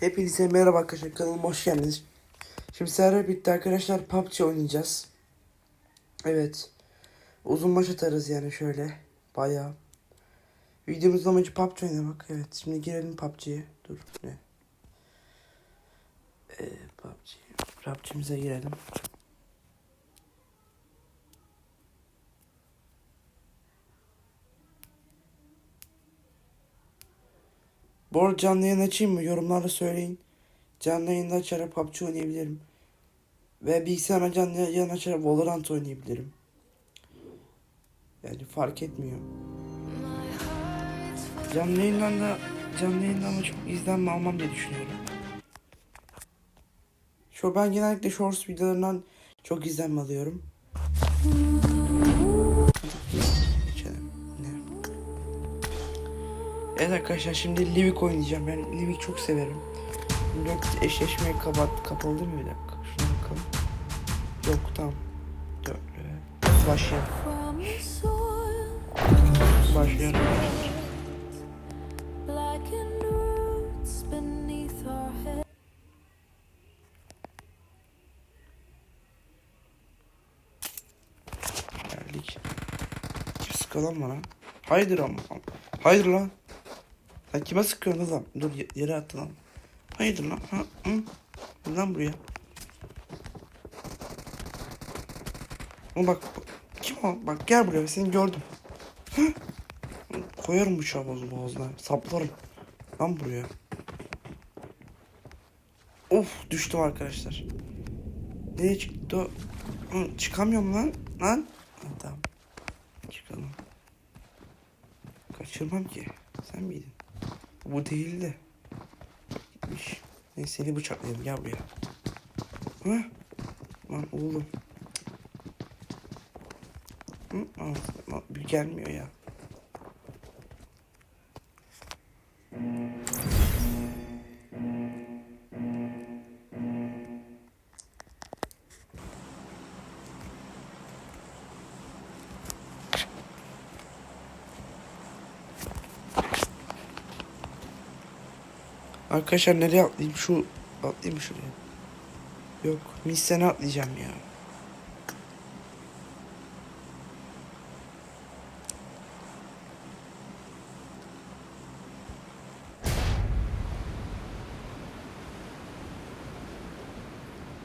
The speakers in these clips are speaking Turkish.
Hepinize merhaba arkadaşlar kanalıma hoş geldiniz. Şimdi sizlerle birlikte arkadaşlar PUBG oynayacağız. Evet. Uzun maç atarız yani şöyle. Bayağı. Videomuzun amacı PUBG oynamak. Evet şimdi girelim PUBG'ye. Dur ne? Ee, PUBG. PUBG'mize girelim. Bu arada canlı yayın açayım mı? Yorumlarda söyleyin. Canlı yayında açarak PUBG oynayabilirim. Ve bilgisayarıma canlı yayın açarak Valorant oynayabilirim. Yani fark etmiyor. Canlı yayından da canlı yayından ama çok izlenme almam diye düşünüyorum. Şu ben genellikle shorts videolarından çok izlenme alıyorum. Evet arkadaşlar şimdi Livik oynayacağım. Ben Livik çok severim. Yok eşleşmeye kapat kapalı değil mi bir dakika? Şuna bakalım. Yok tamam. Dört. evet. Başlayalım. Başlayalım. Geldik. Kim sıkıyor lan? Haydır ama. Haydır lan. Sen kime sıkıyorsun lan? Dur ye- yere attı lan. Haydır lan. Ha, hı? Lan buraya. Oğlum bak. Kim o? Bak gel buraya. Seni gördüm. Hı? Koyarım bıçağı boz- boğazına. Saplarım. Lan buraya. Of düştüm arkadaşlar. Nereye çıktı? Hı, Çıkamıyorum lan. Lan. Ha, tamam. Çıkalım. Kaçırmam ki. Sen miydin? Bu değildi. Gitmiş. Neyse seni bıçaklayalım. Gel buraya. Hı? Lan oğlum. Hı? Aa, gelmiyor ya. Arkadaşlar nereye atlayayım? Şu atlayayım mı şuraya? Yok. Missen'e atlayacağım ya.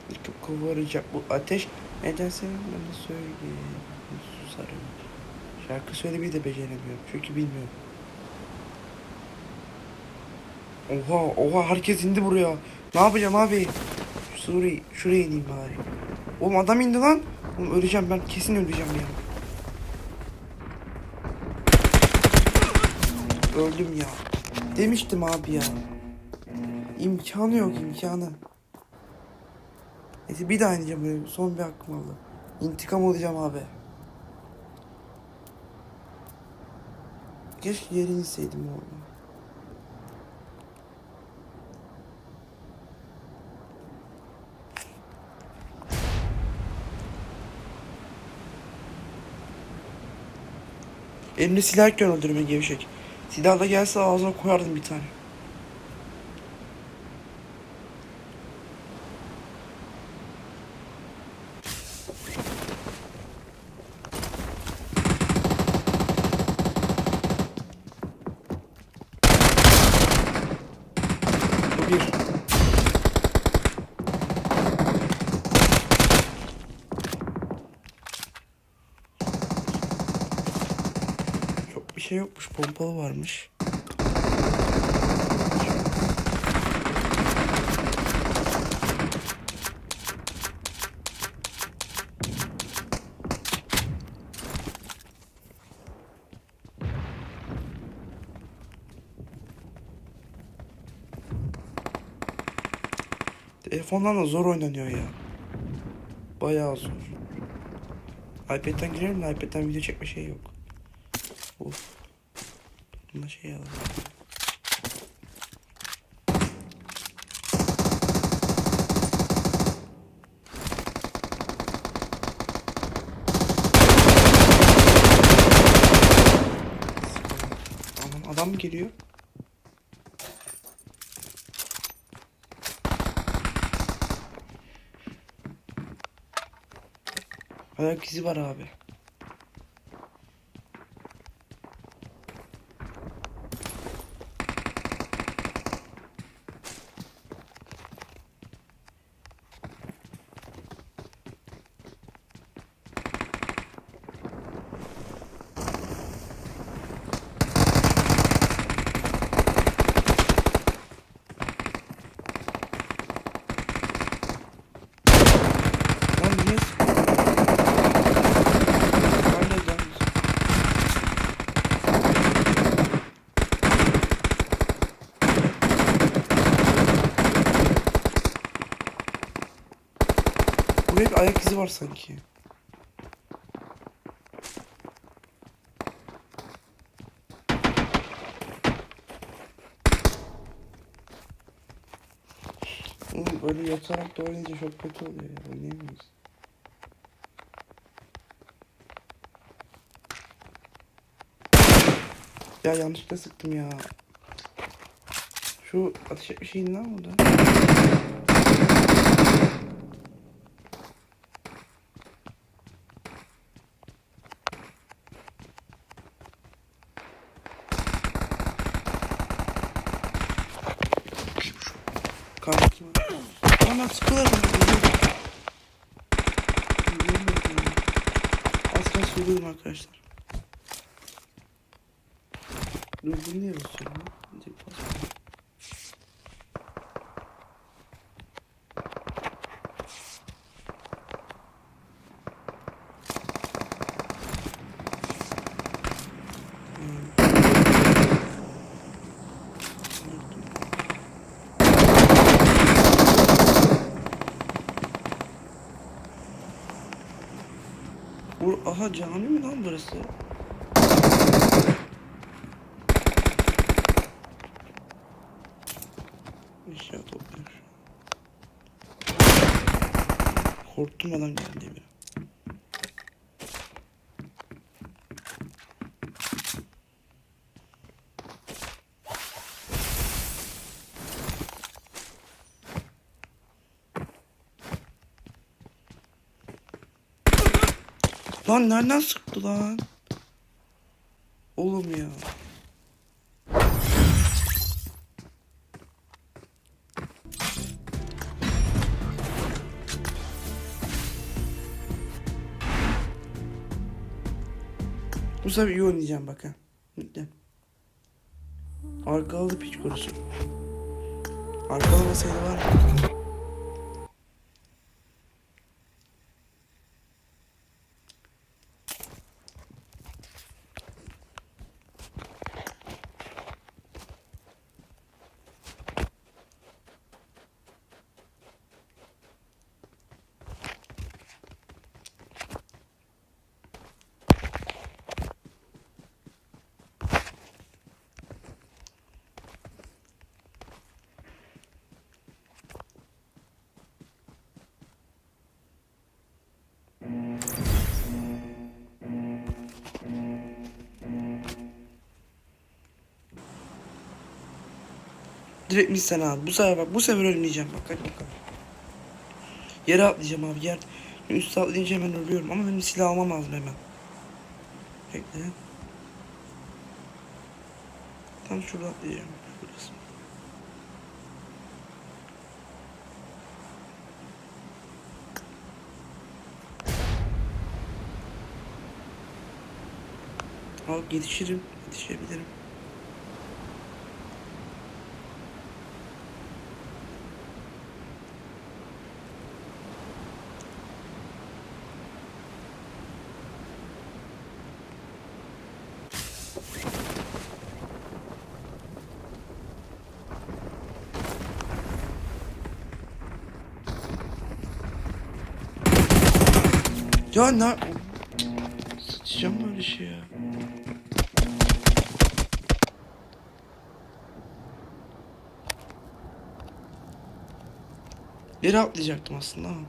Yıkıp kovaracak bu ateş. Neden senin bana söyle. Susarım. Şarkı söylemeyi de beceremiyorum. Çünkü bilmiyorum. Oha oha herkes indi buraya. Ne yapacağım abi? Şuraya, şuraya ineyim bari. Oğlum adam indi lan. Oğlum öleceğim ben kesin öleceğim ya. Öldüm ya. Demiştim abi ya. İmkanı yok imkanı. Neyse bir daha ineceğim böyle. Son bir hakkım oldu. İntikam alacağım abi. Keşke yere inseydim orada. Elimde silahken öldürme gevşek. Silah da gelse ağzına koyardım bir tane. Bu bir. Çok bir şey yokmuş. Pompalı varmış. Telefondan da zor oynanıyor ya. Bayağı zor. iPad'den girelim de iPad'den video çekme şey yok. Of. Bunda şey alalım. Adam mı geliyor? Ayak izi var abi. Var sanki. Oğlum yatarak da oynayınca çok kötü oluyor ya. Oynayamayız. Ya yanlışlıkla sıktım ya. Şu ateş etmiş şeyin lan burada. Bakayım şu. Kanka kim? Lan sıkıyorlar bana. Az kalsın söylüyorum arkadaşlar. Bunu niye basıyorum lan? Basıyorum. Bur Aha cami mi lan burası? Korktum adam geldi bir. Lan nereden sıktı lan? Oğlum ya. Bu sefer iyi oynayacağım bak ha. Bekle. Arkalı piç korusu. Arkalamasaydı var ya. Direkt mis sen abi. Bu sefer bak bu sefer ölmeyeceğim bak hadi bakalım. Yere atlayacağım abi yer. Üstü atlayınca hemen ölüyorum ama benim silah almam lazım hemen. Bekle. Tam şurada atlayacağım. Şurası. Al yetişirim. Yetişebilirim. Ya ne... Sıçacağım böyle şey ya. Yere atlayacaktım aslında ama.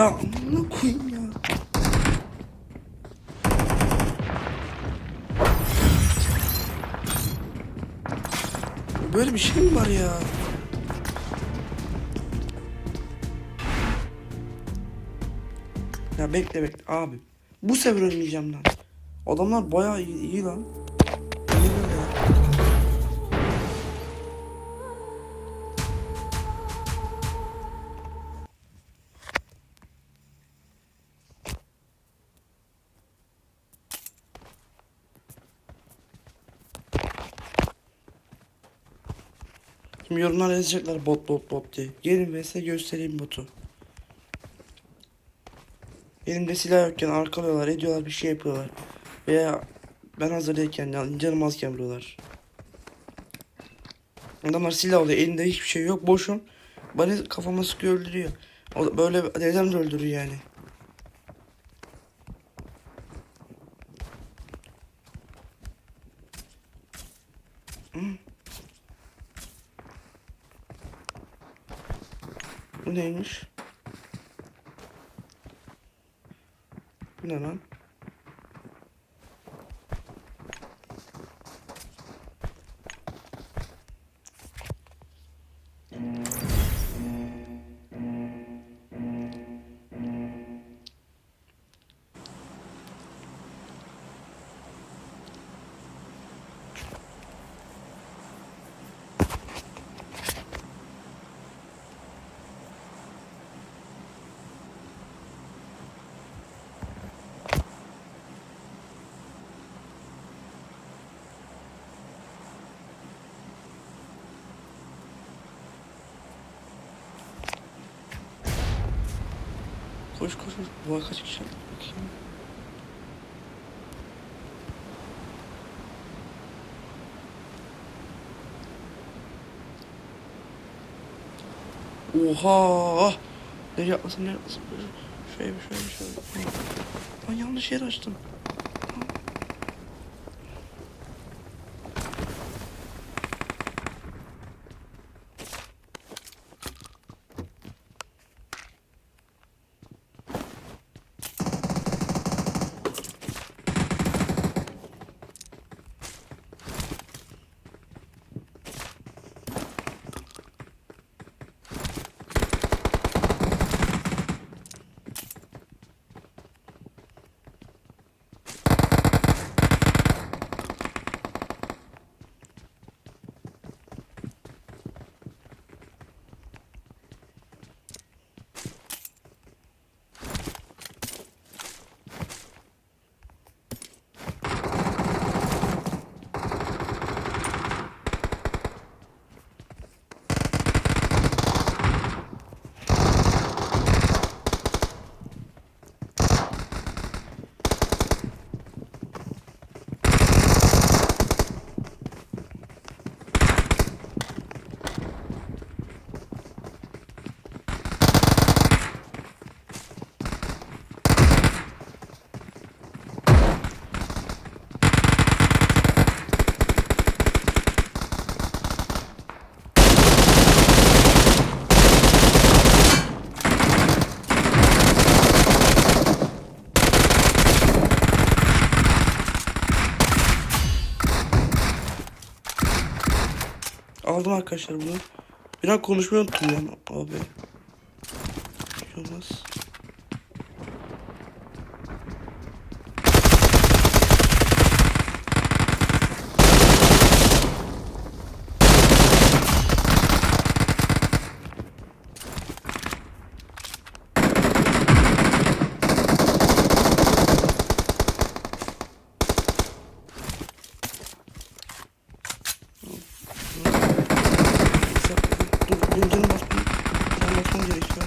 Ya amına koyayım ya. Böyle bir şey mi var ya? Ya bekle bekle abi. Bu sefer ölmeyeceğim lan. Adamlar bayağı iyi, iyi lan. Şimdi yorumlar yazacaklar bot bot bot diye. Gelin ve göstereyim botu. Elimde silah yokken arkalıyorlar, ediyorlar, bir şey yapıyorlar. Veya ben hazırdayken, yani canım azken vuruyorlar. Adamlar silah alıyor, elinde hiçbir şey yok, boşum. Bana kafama sıkıyor öldürüyor. O böyle dedem de öldürüyor yani. Koş koş. Bu ay kaç kişi? Bakayım. Oha! Nereye atlasam nereye atlasam? Şöyle bir şöyle bir şöyle. Lan yanlış yer açtım. Aldım arkadaşlar bunu. Bir an konuşmayı unuttum ya abi. Bir şey olmaz. Dur, dur canım basmam. Can basmam gerekiyor.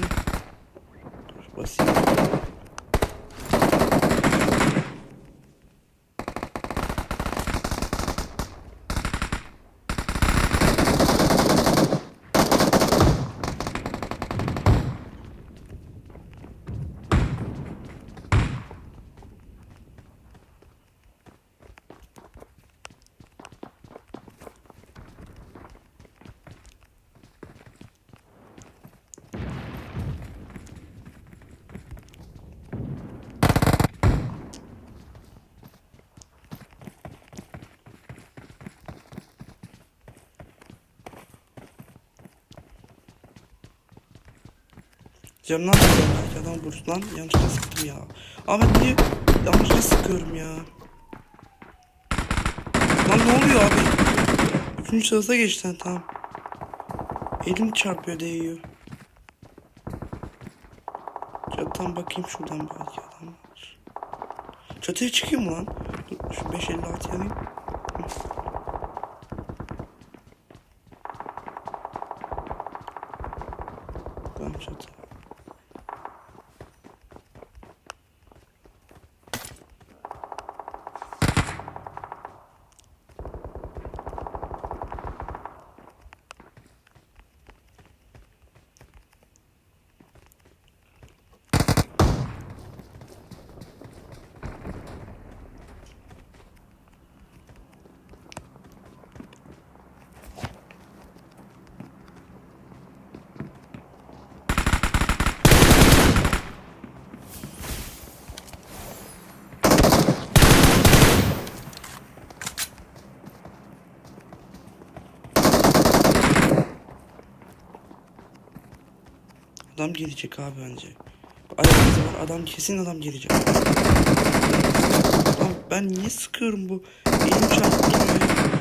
Camdan bakıyorum belki adam vurur lan. Yanlışlıkla sıktım ya. Ben niye yanlışlıkla sıkıyorum ya. Lan ne oluyor abi? Üçüncü sırası geçti tamam. Elim çarpıyor değiyor. Çatıdan bakayım şuradan belki adam var. Çatıya çıkayım lan? Dur şu 556 yanayım. Tamam çatı. Adam gelecek abi bence. Ayak izi var adam kesin adam gelecek. Ben niye sıkıyorum bu? Elim çarptırıyor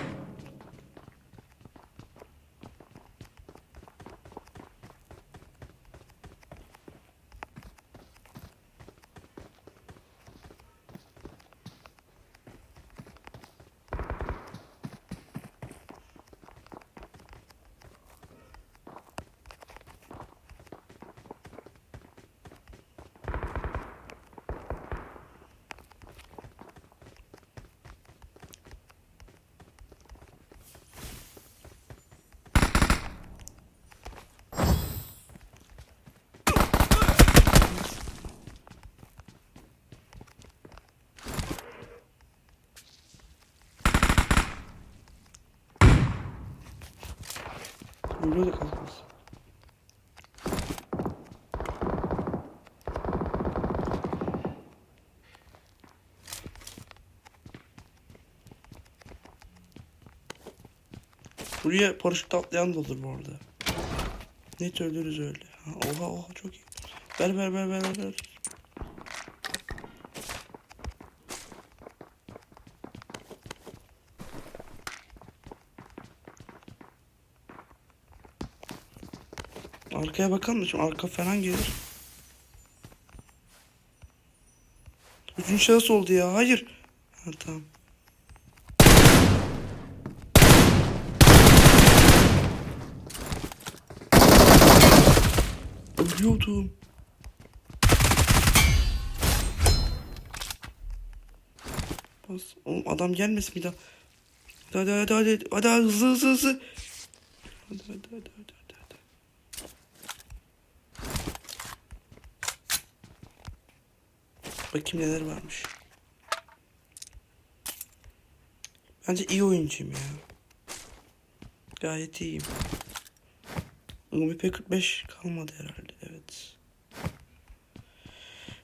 ya. Böyle kalkmaz. Buraya paraşütle atlayan da olur bu arada. Net ölürüz öyle. Ha, oha oha çok iyi. Ver ver ver ver ver. ver. Arkaya bakalım da şimdi arka falan gelir. Üçüncü şahıs oldu ya. Hayır. Ha, tamam. Ölüyordum. Bas. Oğlum adam gelmesin bir daha. Hadi hadi hadi, hadi, hadi hızlı hızlı hızlı. Hadi hadi hadi hadi hadi. hadi. Bakayım neler varmış. Bence iyi oyuncuyum ya. Gayet iyiyim. MP45 kalmadı herhalde evet.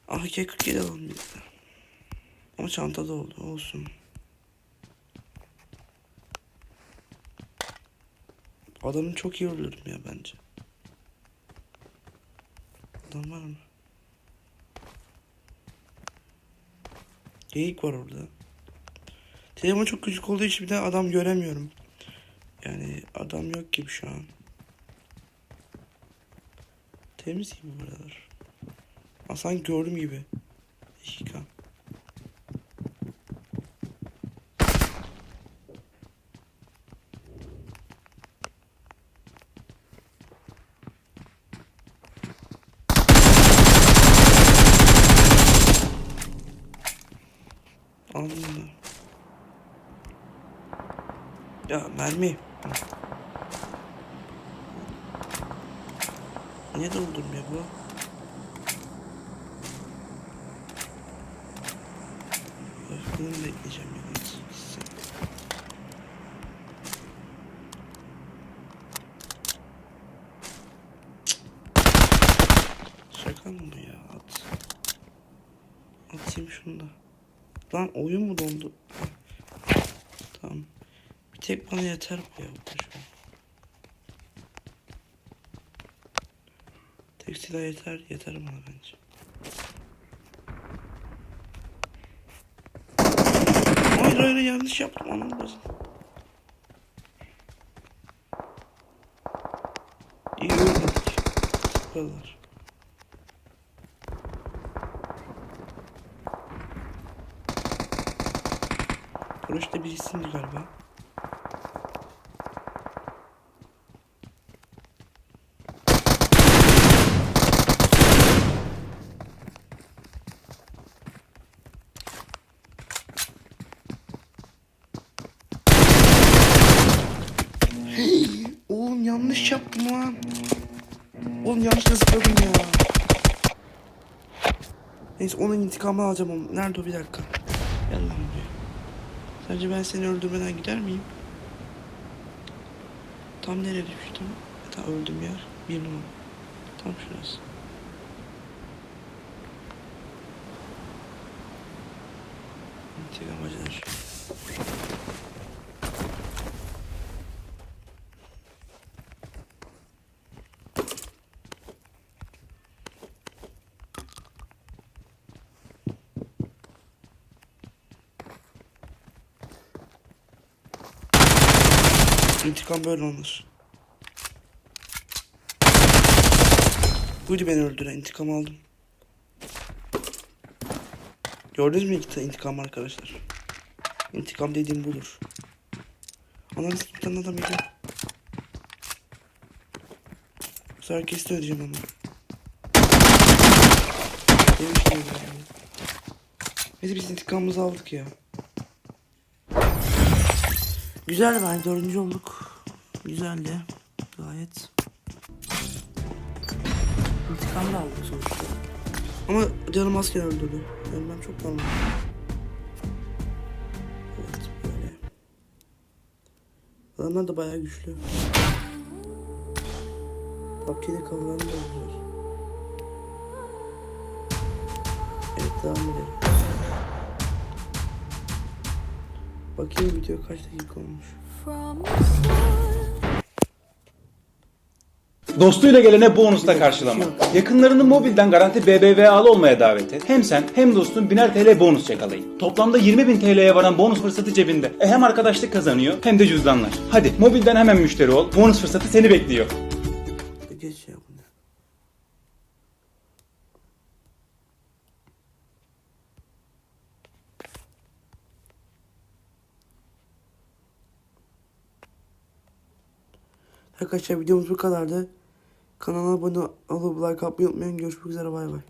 AK-47 alalım bir de. Ama çantada oldu olsun. Adamı çok iyi öldürdüm ya bence. Adam var mı? Geyik var orada. Telefon çok küçük olduğu için bir de adam göremiyorum. Yani adam yok gibi şu an. Temiz gibi buralar. Asan gördüm gibi. Dakika. Bunu. Ya mermi. Niye doldurmuyor bu? Öf, Bunu bekleyeceğim ya. Şaka mı bu ya? At. Atayım şunu da. Lan oyun mu dondu? Tamam. Bir tek bana yeter bu ya. Tek silah yeter. Yeter bana bence. Hayır hayır yanlış yaptım anam bazım. İyi öğrendik. Bu kadar. Burası birisindi galiba. Oğlum yanlış yaptım lan. Oğlum yanlış zıpladım ya. Neyse onun intikamını alacağım oğlum. Nerede o bir dakika. Lan buraya. Sence ben seni öldürmeden gider miyim? Tam nereye düştüm? Tam öldüm yer. Bir numara. Tam şurası. İntikam acılar. İntikam böyle olmaz. Buydu beni öldüren intikam aldım. Gördünüz mü intik- intikam arkadaşlar? İntikam dediğim budur. Ananı sikip tane adam geliyor. Sefer kesin ödeyeceğim ama. Demiştim ödeyeceğim. Neyse biz intikamımızı aldık ya. Güzel ben dördüncü olduk. Güzeldi. Gayet. İntikam da aldık sonuçta. Ama canım asker öldürdü. Ölmem çok normal. Evet böyle. Adamlar da bayağı güçlü. PUBG'de kafalarını da öldürüyor. Evet devam edelim. Bakayım video kaç dakika olmuş. Dostuyla gelene bonusla karşılama. Yakınlarını mobilden garanti BBVA'lı olmaya davet et. Hem sen hem dostun biner TL bonus yakalayın. Toplamda 20.000 TL'ye varan bonus fırsatı cebinde. E hem arkadaşlık kazanıyor hem de cüzdanlar. Hadi mobilden hemen müşteri ol. Bonus fırsatı seni bekliyor. Arkadaşlar videomuz bu kadardı. Kanala abone olup like atmayı unutmayın. Görüşmek üzere bay bay.